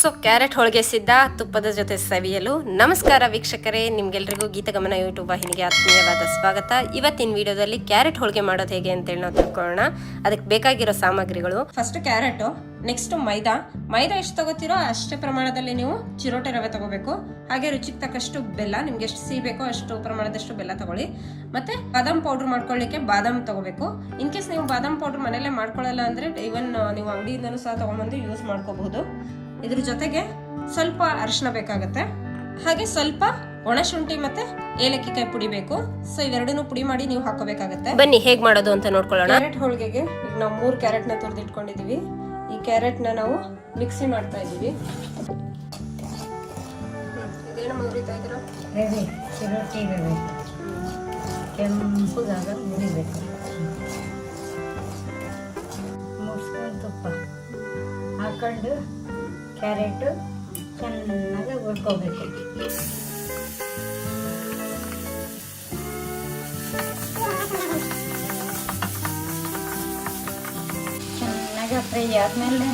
So carrot ಹೋಳಿಗೆ ಸಿದ್ಧ ತುಪ್ಪದ ಜೊತೆ ಸವಿಯಲು ನಮಸ್ಕಾರ ವೀಕ್ಷಕರೇ, ನಿಮ್ಗೆಲ್ರಿಗೂ ಗೀತಗಮನ ಯೂಟ್ಯೂಬ್ ವಾಹಿನಿಗೆ ಆತ್ಮೀಯವಾದ ಸ್ವಾಗತ. ಇವತ್ತಿನ ವಿಡಿಯೋದಲ್ಲಿ ಕ್ಯಾರೆಟ್ ಹೋಳಿಗೆ ಮಾಡೋದು ಹೇಗೆ ಅಂತೇಳಿ ನಾವು ತಿಳ್ಕೊಳ್ಳೋಣ. ಅದಕ್ಕೆ ಬೇಕಾಗಿರೋ ಸಾಮಗ್ರಿಗಳು. ಫಸ್ಟ್ ಕ್ಯಾರೆಟ್ ನೆಕ್ಸ್ಟ್ ಮೈದಾ. ಮೈದಾ ಎಷ್ಟು ತಗೋತೀರೋ ಅಷ್ಟೇ ಪ್ರಮಾಣದಲ್ಲಿ ನೀವು ಚಿರೋಟೆ ರವೆ ತಗೋಬೇಕು. ಹಾಗೆ ರುಚಿಗೆ ತಕ್ಕಷ್ಟು ಬೆಲ್ಲ, ನಿಮ್ಗೆ ಎಷ್ಟು ಸಿಹಿ ಬೇಕೋ ಅಷ್ಟು ಪ್ರಮಾಣದಷ್ಟು ಬೆಲ್ಲ ತಗೊಳ್ಳಿ. ಮತ್ತೆ ಬಾದಾಮ್ ಪೌಡರ್ ಮಾಡ್ಕೊಳ್ಳಿಕ್ಕೆ ಬಾದಾಮ್ ತಗೋಬೇಕು. ಇನ್ ಕೇಸ್ ನೀವು ಬಾದಾಮ್ ಪೌಡರ್ ಮನೆಯಲ್ಲೇ ಮಾಡ್ಕೊಳ್ಳಲ್ಲ ಅಂದ್ರೆ ಇವನ್ ನೀವು ಅಂಗಡಿಯಿಂದನೂ ಸಹ ತಗೊಂಡ್ಬಂದು ಯೂಸ್ ಮಾಡ್ಕೋಬಹುದು. ಇದ್ರ ಜೊತೆಗೆ ಸ್ವಲ್ಪ ಅರಿಶಿನ ಬೇಕಾಗತ್ತೆ. ಹಾಗೆ ಸ್ವಲ್ಪ ಒಣಶುಂಠಿ ಮತ್ತೆ ಏಲಕ್ಕಿ ಕಾಯಿ ಪುಡಿ ಬೇಕು. ಸೊ ಇವೆರಡನ್ನೂ ಪುಡಿ ಮಾಡಿ ನೀವು ಹಾಕೋಬೇಕಾಗತ್ತೆ ಬನ್ನಿ ಹೇಗೆ ಮಾಡೋದು ಅಂತ ನೋಡ್ಕೊಳ್ಳೋಣ. ಕ್ಯಾರೆಟ್ ಹೋಳಿಗೆಗೆ ಈಗ ನಾವು ಮೂರು ಕ್ಯಾರೆಟ್ನ ತುರಿದಿಟ್ಕೊಂಡಿದೀವಿ. ಈ ಕ್ಯಾರೆಟ್ನ ನಾವು ಮಿಕ್ಸಿ ಮಾಡ್ತಾ ಇದೀವಿ ಇದೇನು ಮುರಿತಾ ಇದ್ದೀರಾ? ರವೆ ಚಿರೋಟಿ ರವೆ ಕೆಂಪುದಾಗ ಮುರಿಬೇಕು. ಮೂರು ಸ್ಪೂನ್ ತುಪ್ಪ. ಹಾಕೊಂಡು ಕ್ಯಾರೆಟು ಚೆನ್ನಾಗಿ ಹುರ್ಕೋಬೇಕು. ಚೆನ್ನಾಗಿ ಫ್ರೈ ಆದಮೇಲೆ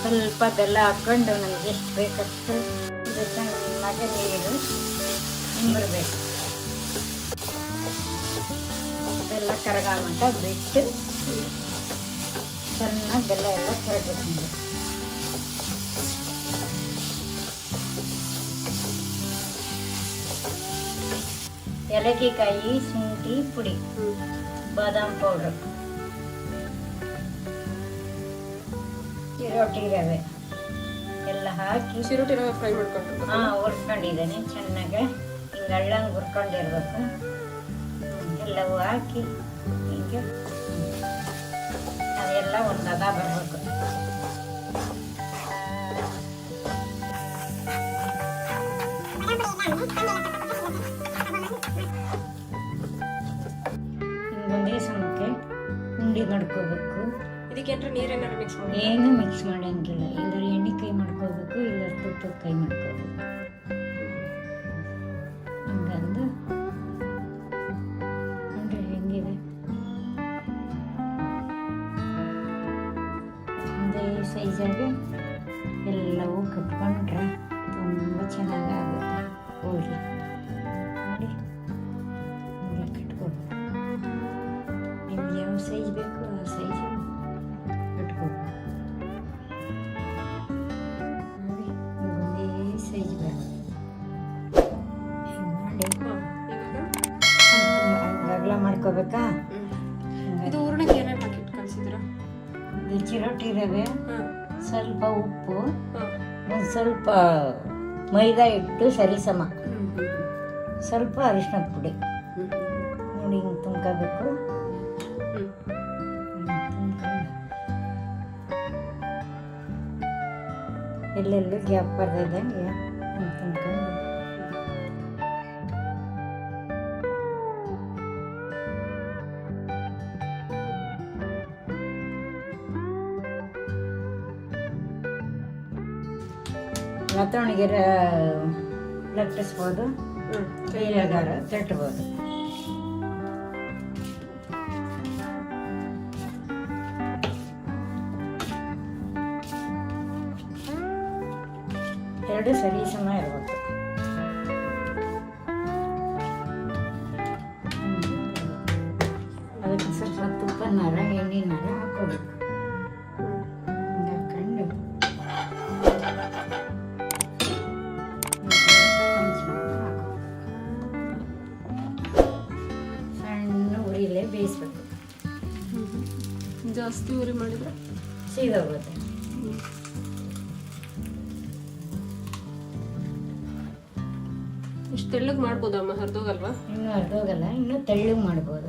ಸ್ವಲ್ಪ ಬೆಲ್ಲ ಹಾಕ್ಕೊಂಡು ನಮ್ಗೆ ಎಷ್ಟು ಬೇಕಷ್ಟು ಇದು ಚೆನ್ನಾಗಿ ನೀರು ಹಿಂಬರ್ಬೇಕು. ಬೆಲ್ಲ ಕರಗಾಗುವಂತ ಬಿಟ್ಟು ಚೆನ್ನಾಗಿ ಬೆಲ್ಲ ಎಲ್ಲ ಕರಗಬೇಕು ಏಲಕ್ಕಿಕಾಯಿ ಶುಂಠಿ ಪುಡಿ ಬಾದಾಮ್ ಪೌಡ್ರ್ ಚಿರೋಟಿ ರವೆ ಎಲ್ಲ ಹಾಕಿ ಚಿರೋಟಿ ರವೆ ಫ್ರೈ ಮಾಡ್ಕೊಂಡು ಹಾಂ ಹುರ್ಕೊಂಡಿದ್ದೇನೆ ಚೆನ್ನಾಗಿ ಹಿಂಗೆ ಹಳ್ಳಂಗೆ ಹುರ್ಕೊಂಡಿರ್ಬೇಕು ಎಲ್ಲವೂ ಹಾಕಿ ಹಿಂಗೆ ಅದೆಲ್ಲ ಒಂದು ಹದ ಬರಬೇಕು ಉಂಡೆ ಮಾಡ್ಕೋಬೇಕು. ಇದಕ್ಕೆ ನೀರೇನಾದ್ರು ಮಿಕ್ಸ್ ಮಾಡಿ ಏನು ಮಿಕ್ಸ್ ಮಾಡಂಗಿಲ್ಲ. ಇಲ್ಲರ ಎಣ್ಣೆ ಕೈ ಮಾಡ್ಕೋಬೇಕು ಇಲ್ಲ ತುಪ್ಪದ ಕೈ ಮಾಡ್ಕೋಬೇಕು. ಹಂಗಂದು. ನೋಡ್ರಿ ಹೆಂಗಿದೆ? ಒಂದೇ ಸೈಜಾಗೆ ಯಾವ ಸೈಜ್ ಬೇಕು ಆ ಸೈಜ್ ಕಟ್ಕೋಬೇಕು ನೋಡಿ ಹಿಂಗೊಂದೇ ಸೈಜ್ ಬೇಕು ಹಿಂಗೆ. ಮಾಡಿ ಅಗಲ ಮಾಡ್ಕೋಬೇಕಾ ಇದು ಹೂರ್ಣಕ್ಕೆ ಏನೇನು ಹಾಕಿಟ್ಟು ಕಳ್ಸಿದ್ರ ಚಿರೋಟಿ ರವೆ ಸ್ವಲ್ಪ ಉಪ್ಪು ಒಂದು ಸ್ವಲ್ಪ ಮೈದಾ ಹಿಟ್ಟು ಸರಿಸಮ. ಸ್ವಲ್ಪ ಅರಿಶಿನ ಪುಡಿ. ನೋಡಿ ಹಿಂಗೆ ತುಂಬ್ಕೋಬೇಕು. ಎಲ್ಲೆಲ್ಲೂ ಗ್ಯಾಪ್ ಬರ್ದಿದ್ದಂಗೆ ಹಿಂಗೆ ತುಂಬ್ಕೊಂಡು ಲತ್ತವಣಿಗೆ ಲಟ್ಟಿಸ್ಬೋದು ಕೈಯಾಗಾರ ತಟ್ಬೋದು ಎರಡು ಸರಿ ಸಮ ಇರಬೇಕು. ಅದಕ್ಕೆ ಸ್ವಲ್ಪ ತುಪ್ಪನಾರ ಎಣ್ಣೆನಾರ ಹಾಕೋಬೇಕು ಹಾಕೊಂಡು ಸಣ್ಣ ಉರಿಲೇ ಬೇಯಿಸ್ಬೇಕು. ಜಾಸ್ತಿ ಉರಿ ಮಾಡಿದ್ರೆ? ಸೀದೋಗುತ್ತೆ. ಇಷ್ಟು ತೆಳ್ಳಗೆ ಮಾಡ್ಬೋದಮ್ಮ ಹರಿದೋಗಲ್ವಾ? ಇನ್ನೂ ಅರ್ಧೋಗಲ್ಲ ಇನ್ನೂ ತೆಳ್ಳಗೆ ಮಾಡ್ಬೋದು.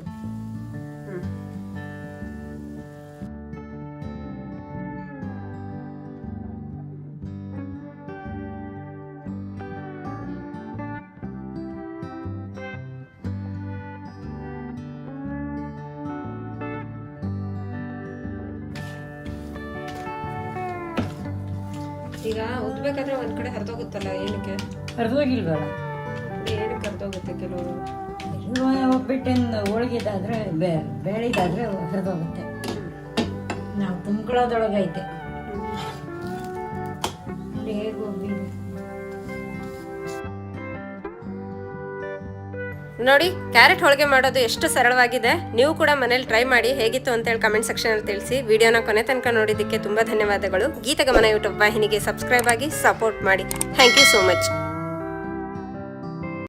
ಈಗ ಉದ್ಬೇಕಾದ್ರೆ ಒಂದ್ ಕಡೆ ಹರಿದೋಗುತ್ತಲ್ಲ ಏನಕ್ಕೆ? ಅರ್ಧೋಗಿಲ್ವಲ್ಲ ಹರಿದೋಗುತ್ತೆ ಕೆಲವರು. ಒಬ್ಬಿಟ್ಟಿಂದ ಹೋಳಿಗೆದಾದ್ರೆ ಬೇಳಿದಾದ್ರೆ ಹರಿದೋಗುತ್ತೆ ನಾವು ಹೋಗ್ಬಿಡು ನೋಡಿ, ಕ್ಯಾರೆಟ್ ಹೋಳಿಗೆ ಮಾಡೋದು ಎಷ್ಟು ಸರಳವಾಗಿದೆ. ನೀವು ಕೂಡ ಮನೇಲಿ ಟ್ರೈ ಮಾಡಿ, ಹೇಗಿತ್ತು ಅಂತೇಳಿ ಕಮೆಂಟ್ ಸೆಕ್ಷನಲ್ಲಿ ತಿಳಿಸಿ. ವಿಡಿಯೋನ ಕೊನೆ ತನಕ ನೋಡಿದ್ದಕ್ಕೆ ತುಂಬ ಧನ್ಯವಾದಗಳು. ಗೀತಗಮನ ಯೂಟ್ಯೂಬ್ ವಾಹಿನಿಗೆ ಸಬ್ಸ್ಕ್ರೈಬ್ ಆಗಿ ಸಪೋರ್ಟ್ ಮಾಡಿ. Thank you so much.